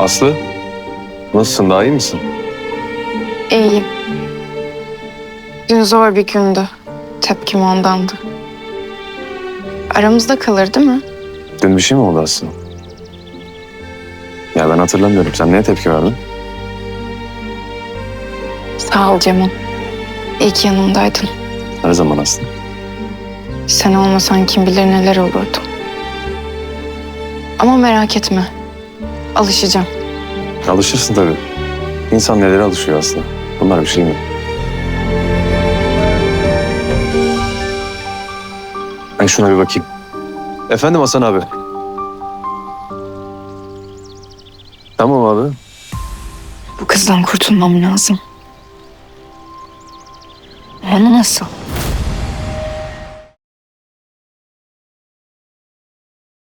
Aslı, nasılsın? Daha iyi misin? İyiyim. Dün zor bir gündü. Tepkim ondandı. Aramızda kalır değil mi? Dün bir şey mi oldu Aslı? Ya ben hatırlamıyorum. Sen neye tepki verdin? Sağ ol Cemal. İyi ki yanımdaydın. Her zaman Aslı. Sen olmasan kim bilir neler olurdu. Ama merak etme. Alışacağım. Alışırsın tabii. İnsan nelere alışıyor Aslı. Bunlar bir şey mi? Ben şuna bir bakayım. Efendim Hasan abi. Tamam abi. Bu kızdan kurtulmam lazım. Onu nasıl?